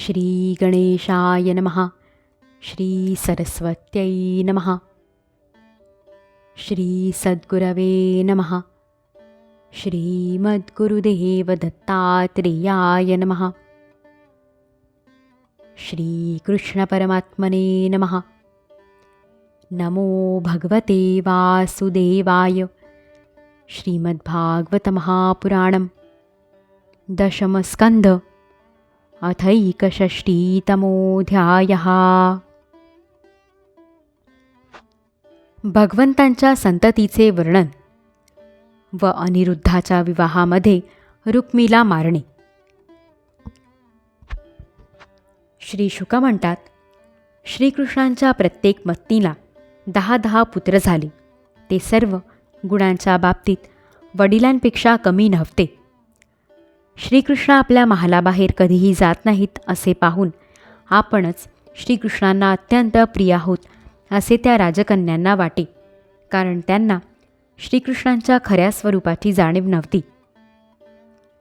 श्रीगणेशाय नमः। श्रीसरस्वत्यै नमः। श्रीसद्गुरवे नमः। श्रीमद्गुरुदेवदत्तात्रेयाय नमः। श्रीकृष्णपरमात्मने नमः। नमो भगवते वासुदेवाय। श्रीमद्भागवतमहापुराणं दशमस्कन्ध। अथैकषष्टीतमोऽध्यायः भगवंतांच्या संततीचे वर्णन व अनिरुद्धाच्या विवाहामध्ये रुक्मीला मारणे. श्री शुक म्हणतात श्रीकृष्णांच्या प्रत्येक मत्तीला दहा दहा पुत्र झाले. ते सर्व गुणांच्या बाबतीत वडिलांपेक्षा कमी नव्हते. श्रीकृष्ण आपल्या महालाबाहेर कधीही जात नाहीत असे पाहून आपणच श्रीकृष्णांना अत्यंत प्रिय आहोत असे त्या राजकन्यांना वाटे. कारण त्यांना श्रीकृष्णांच्या खऱ्या स्वरूपाची जाणीव नव्हती.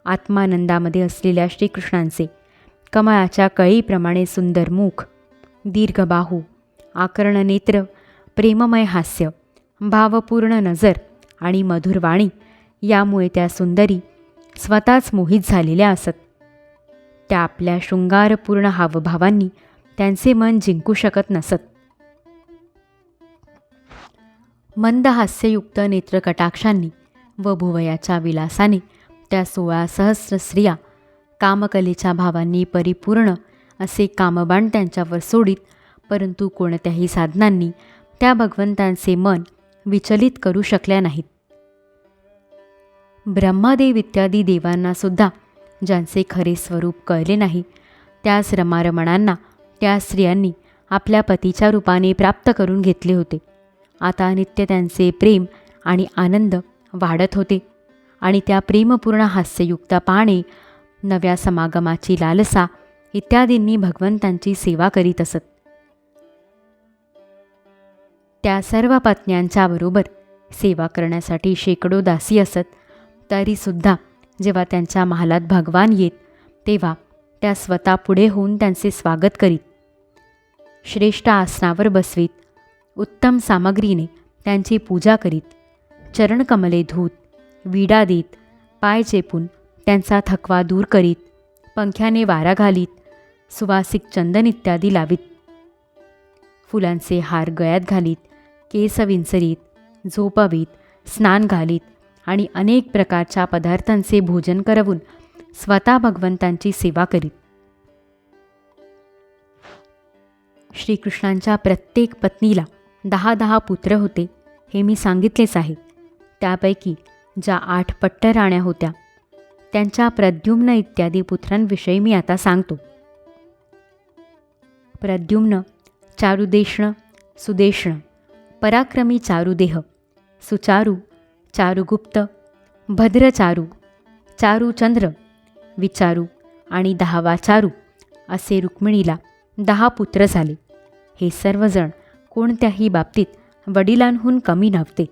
आत्मानंदामध्ये असलेल्या श्रीकृष्णांचे कमळाच्या कळीप्रमाणे सुंदर मुख दीर्घबाहू आकर्ण नेत्र प्रेममय हास्य भावपूर्ण नजर आणि मधुर वाणी यामुळे त्या सुंदरी स्वतःच मोहित झालेल्या असत. त्या आपल्या शृंगारपूर्ण हावभावांनी त्यांचे मन जिंकू शकत नसत. मंद हास्ययुक्त नेत्रकटाक्षांनी व भुवयाच्या विलासाने त्या सोळा सहस्र स्त्रिया कामकलेच्या भावांनी परिपूर्ण असे कामबाण त्यांच्यावर सोडित परंतु कोणत्याही साधनांनी त्या भगवंतांचे मन विचलित करू शकल्या नाहीत. ब्रह्मादेव इत्यादी देवांनासुद्धा ज्यांचे खरे स्वरूप कळले नाही त्याच रमारमणांना त्या स्त्रियांनी आपल्या पतीच्या रूपाने प्राप्त करून घेतले होते. आता नित्य त्यांचे प्रेम आणि आनंद वाढत होते आणि त्या प्रेमपूर्ण हास्ययुक्त पाने नव्या समागमाची लालसा इत्यादींनी भगवंतांची सेवा करीत असत. त्या सर्व पत्न्यांच्या बरोबर सेवा करण्यासाठी शेकडो दासी असत. तरीसुद्धा जेव्हा त्यांच्या महालात भगवान येत तेव्हा त्या स्वतः पुढे होऊन त्यांचे स्वागत करीत. श्रेष्ठ आसनावर बसवीत उत्तम सामग्रीने त्यांची पूजा करीत चरणकमले धूत विडा देत पाय चेपून त्यांचा थकवा दूर करीत पंख्याने वारा घालीत सुवासिक चंदन इत्यादी लावीत. फुलांचे हार गळ्यात घालीत केस विंचरीत झोपवीत स्नान घालीत आणि अनेक प्रकारच्या पदार्थांचे भोजन करवून स्वतः भगवंतांची सेवा करीत. श्रीकृष्णांच्या प्रत्येक पत्नीला दहा दहा पुत्र होते हे मी सांगितलेच आहे. त्यापैकी ज्या आठ पट्टराण्या होत्या त्यांच्या प्रद्युम्न इत्यादी पुत्रांविषयी मी आता सांगतो. प्रद्युम्न चारुदेष्ण सुदेष्ण पराक्रमी चारुदेह सुचारू चारुगुप्त भद्रचारू चारुचंद्र विचारू आणि दहावा चारू असे रुक्मिणीला दहा पुत्र झाले. हे सर्वजण कोणत्याही बाबतीत वडिलांहून कमी नव्हते.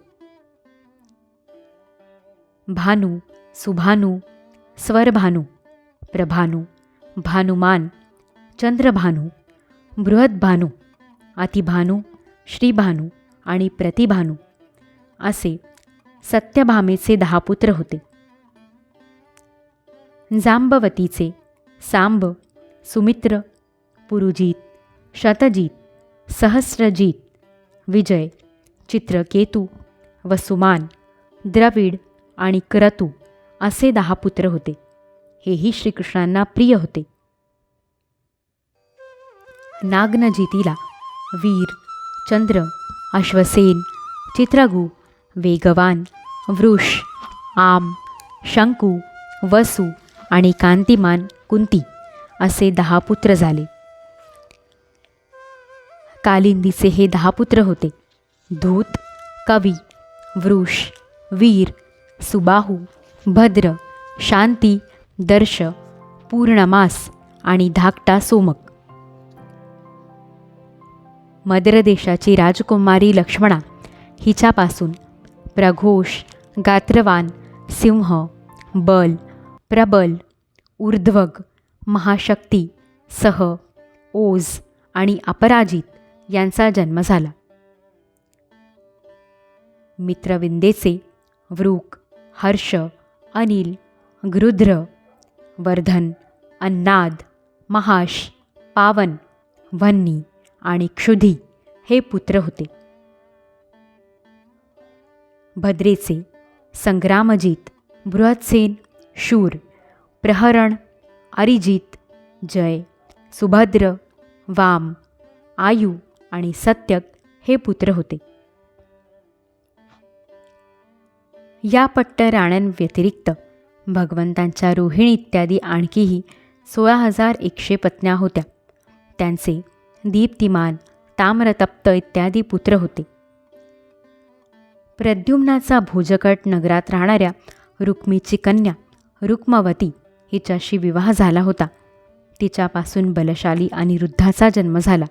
भानू सुभानू स्वरभानू प्रभानू भानुमान चंद्रभानू बृहद्भानू अतिभानू श्रीभानू आणि प्रतिभानू असे सत्यभामेचे दहा पुत्र होते. जांबवतीचे सांब सुमित्र पुरुजीत शतजीत सहस्रजीत विजय चित्रकेतू वसुमान द्रविड आणि क्रतू असे दहा पुत्र होते. हेही श्रीकृष्णांना प्रिय होते. नाग्नजितीला वीर चंद्र अश्वसेन चित्रगु वेगवान वृष आम शंकू वसू आणि कांतिमान कुंती असे दहा पुत्र झाले. कालिंदीचे हे दहा पुत्र होते. धूत कवी वृष वीर सुबाहू भद्र शांती दर्श पूर्णमास आणि धाकटा सोमक. मद्रदेशाची राजकुमारी लक्ष्मणा हिच्यापासून प्रघोष गात्रवान सिंह बल प्रबल ऊर्ध्वग महाशक्ती सह ओज आणि अपराजित यांचा जन्म झाला. मित्रविंदेचे वृक हर्ष अनिल गृध्र वर्धन अन्नाद महाश पावन वन्नी आणि क्षुधी हे पुत्र होते. भद्रेचे संग्रामजित बृहत्सेन शूर प्रहरण अरिजित जय सुभद्र वाम आयु आणि सत्यक हे पुत्र होते. या पट्ट राण्यांव्यतिरिक्त भगवंतांच्या रोहिणी इत्यादी आणखीही सोळा हजार एकशे पत्न्या होत्या. त्यांचे दीप्तिमान ताम्रतप्त इत्यादी पुत्र होते. प्रद्युम्नाचा भोजकट नगरात राहणाऱ्या रुक्मीची कन्या रुक्मवती हिच्याशी विवाह झाला होता. तिच्यापासून बलशाली अनिरुद्धाचा जन्म झाला.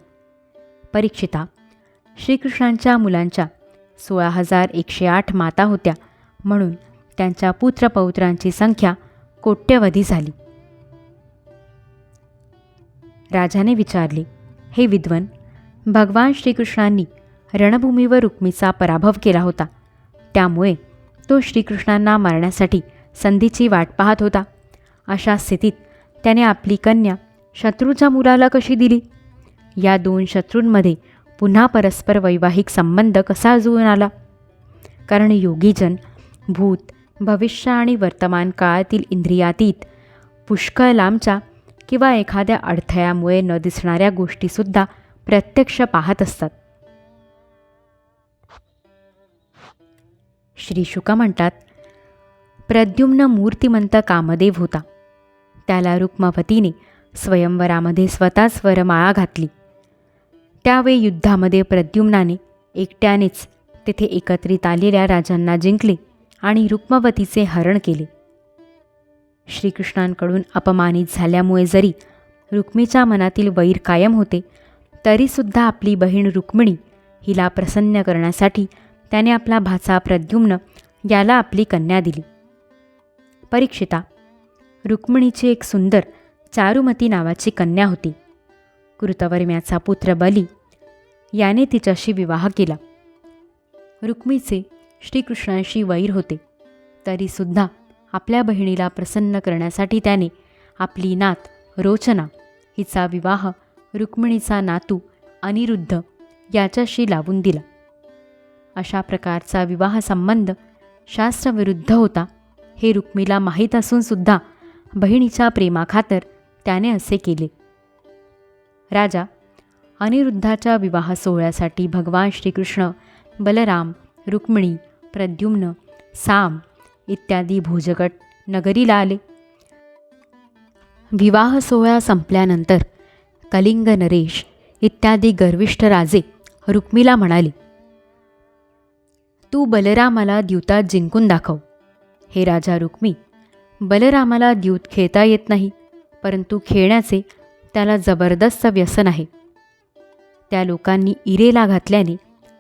परीक्षिता श्रीकृष्णांच्या मुलांच्या सोळा हजार एकशे आठ माता होत्या म्हणून त्यांच्या पुत्रपौत्रांची संख्या कोट्यवधी झाली. राजाने विचारले हे विद्वन भगवान श्रीकृष्णांनी रणभूमीवर रुक्मीचा पराभव केला होता. त्यामुळे तो श्रीकृष्णांना मारण्यासाठी संधीची वाट पाहत होता. अशा स्थितीत त्याने आपली कन्या शत्रूच्या मुलाला कशी दिली? या दोन शत्रूंमध्ये पुन्हा परस्पर वैवाहिक संबंध कसा जुळून आला? कारण योगीजन भूत भविष्य आणि वर्तमान काळातील इंद्रियातीत पुष्कळ लांबच्या किंवा एखाद्या अडथळ्यामुळे न दिसणाऱ्या गोष्टीसुद्धा प्रत्यक्ष पाहत असतात. श्री शुका म्हणतात प्रद्युम्न मूर्तिमंत कामदेव होता. त्याला रुक्मवतीने स्वयंवरामध्ये स्वतः स्वरमाळा घातली. त्यावेळी युद्धामध्ये प्रद्युम्नाने एकट्यानेच तेथे एकत्रित आलेल्या राजांना जिंकले आणि रुक्मवतीचे हरण केले. श्रीकृष्णांकडून अपमानित झाल्यामुळे जरी रुक्मीच्या मनातील वैर कायम होते तरीसुद्धा आपली बहीण रुक्मिणी हिला प्रसन्न करण्यासाठी त्याने आपला भाचा प्रद्युम्न याला आपली कन्या दिली. परीक्षिता रुक्मिणीची एक सुंदर चारुमती नावाची कन्या होती. कृतवर्म्याचा पुत्र बली याने तिच्याशी विवाह केला. रुक्मीचे श्रीकृष्णांशी वैर होते. तरीसुद्धा आपल्या बहिणीला प्रसन्न करण्यासाठी त्याने आपली नात रोचना हिचा विवाह रुक्मिणीचा नातू अनिरुद्ध याच्याशी लावून दिला. अशा प्रकारचा विवाह संबंध शास्त्रविरुद्ध होता. हे रुक्मीला माहीत असूनसुद्धा बहिणीच्या प्रेमाखातर त्याने असे केले. राजा अनिरुद्धाच्या विवाह सोहळ्यासाठी भगवान श्रीकृष्ण बलराम रुक्मिणी प्रद्युम्न साम इत्यादी भोजगट नगरीला आले. विवाह सोहळा संपल्यानंतर कलिंग नरेश इत्यादी गर्विष्ठ राजे रुक्मीला म्हणाले तू बलरामाला द्यूतात जिंकून दाखव. हे राजा रुक्मी बलरामाला द्यूत खेळता येत नाही परंतु खेळण्याचे त्याला जबरदस्त व्यसन आहे. त्या लोकांनी इरेला घातल्याने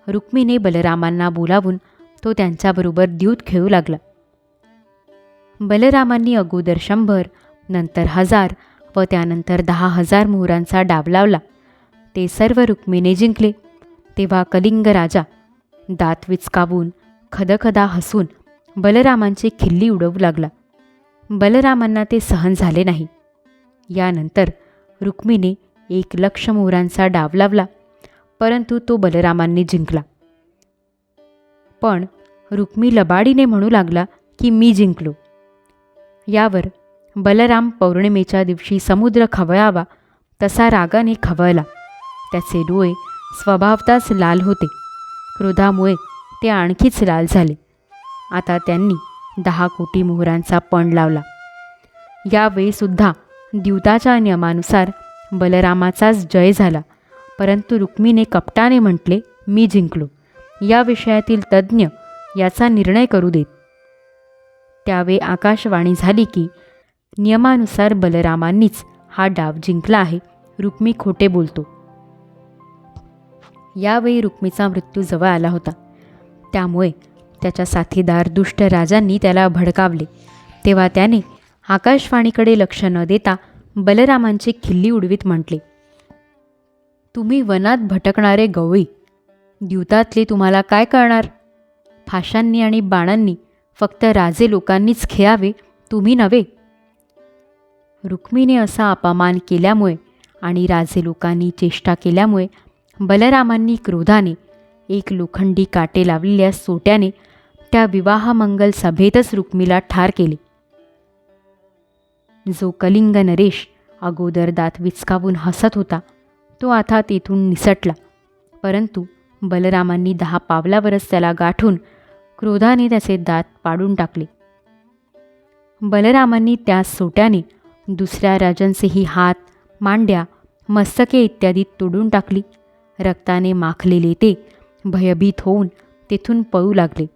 रुक्मीने बलरामांना बोलावून तो त्यांच्याबरोबर द्यूत खेळू लागला. बलरामांनी अगोदर शंभर नंतर हजार व त्यानंतर दहा हजार मोहरांचा डाब लावला. ते सर्व रुक्मीने जिंकले. तेव्हा कलिंग राजा दात विचकावून खदखदा हसून बलरामांची खिल्ली उडवू लागला. बलरामांना ते सहन झाले नाही. यानंतर रुक्मीने एक लक्ष मोहरांचा डाव लावला परंतु तो बलरामांनी जिंकला. पण रुक्मी लबाडीने म्हणू लागला की मी जिंकलो. यावर बलराम पौर्णिमेच्या दिवशी समुद्र खवळावा तसा रागाने खवळला. त्याचे डोळे स्वभावताच लाल होते. क्रोधामुळे ते आणखीच लाल झाले. आता त्यांनी दहा कोटी मोहरांचा पण लावला. यावेळीसुद्धा द्यूताच्या नियमानुसार बलरामाचाच जय झाला. परंतु रुक्मीने कपटाने म्हटले मी जिंकलो. या विषयातील तज्ज्ञ याचा निर्णय करू देत. त्यावेळी आकाशवाणी झाली की नियमानुसार बलरामांनीच हा डाव जिंकला आहे. रुक्मी खोटे बोलतो. यावेळी रुक्मीचा मृत्यू जवळ आला होता. त्यामुळे त्याच्या साथीदार दुष्ट राजांनी त्याला भडकावले. तेव्हा त्याने आकाशवाणीकडे लक्ष न देता बलरामांची खिल्ली उडवीत म्हटले तुम्ही वनात भटकणारे गवळी द्यूतातले तुम्हाला काय कळणार? फाशांनी आणि बाणांनी फक्त राजे लोकांनीच खेळावे तुम्ही नव्हे. रुक्मीने असा अपमान केल्यामुळे आणि राजे लोकांनी चेष्टा केल्यामुळे बलरामांनी क्रोधाने एक लोखंडी काटे लावलेल्या सोट्याने त्या विवाहमंगल सभेतच रुक्मीला ठार केले. जो कलिंग नरेश अगोदर दात विचकावून हसत होता तो आता तेथून निसटला. परंतु बलरामांनी दहा पावलावरच त्याला गाठून क्रोधाने त्याचे दात पाडून टाकले. बलरामांनी त्या सोट्याने दुसऱ्या राजांचेही हात मांड्या मस्तके इत्यादी तोडून टाकली. रक्ताने माखलेले ते भयभीत होऊन तेथून पळू लागले.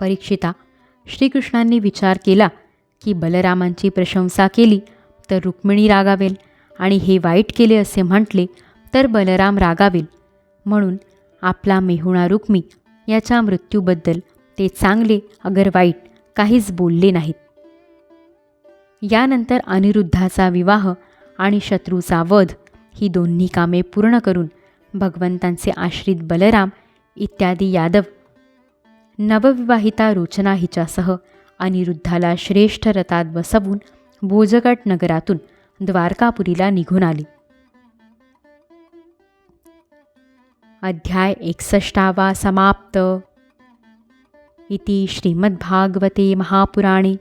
परीक्षिता श्रीकृष्णांनी विचार केला की बलरामांची प्रशंसा केली तर रुक्मिणी रागावेल आणि हे वाईट केले असे म्हटले तर बलराम रागावेल. म्हणून आपला मेहुणा रुक्मी याच्या मृत्यूबद्दल ते चांगले अगर वाईट काहीच बोलले नाहीत. यानंतर अनिरुद्धाचा विवाह आणि शत्रूचा वध ही दोन्ही कामे पूर्ण करून भगवंतांचे आश्रित बलराम इत्यादी यादव नवविवाहिता रोचना हिच्यासह अनिरुद्धाला श्रेष्ठ रथात बसवून भोजगट नगरातून द्वारकापुरीला निघून आली. अध्याय एकसष्टावा समाप्त. इति श्रीमद्भागवते महापुराणे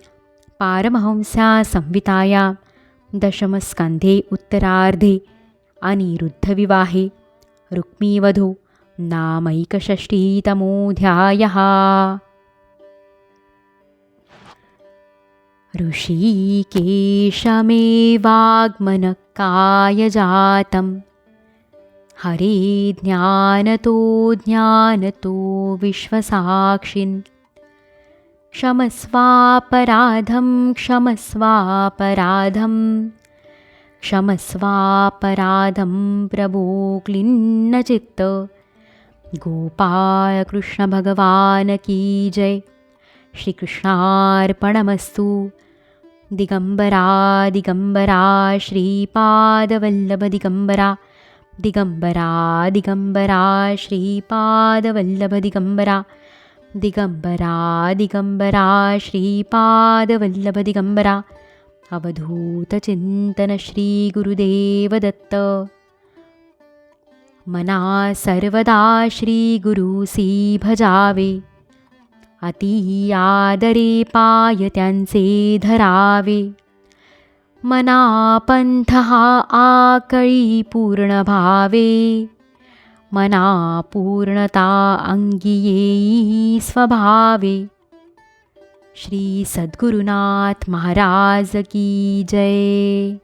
पारमहंस्या संहितायां दशमस्कन्धे उत्तरार्धे अनिरुद्धविवाहे। रुक्मीवधो नामैकषष्टितमोऽध्यायः ऋषिकेशमेवाग्मनकायजातं हरे ज्ञानतो ज्ञानतो विश्वसाक्षिन्। क्षमस्वापराधं क्षमस्वापराधं क्षमस्वापराधं प्रभो क्लिन्नचित्त। गोपालकृष्णभगवान् की जय। श्रीकृष्णार्पणमस्तु। दिगम्बरा दिगम्बरा श्रीपादवल्लभदिगम्बरा। दिगम्बरा दिगम्बरा श्रीपादवल्लभदिगम्बरा। दिगम्बरा दिगम्बरा अवधूतचिंतन श्रीगुरुदेवदत्त मना सर्वदा श्रीगुरुसी भजावे अति आदरे पाय त्यांचे धरावे। मना पंथ हा आकळी पूर्ण भावे मना पूर्णता अंगी येई स्वभावे। श्री सद्गुरुनाथ महाराज की जय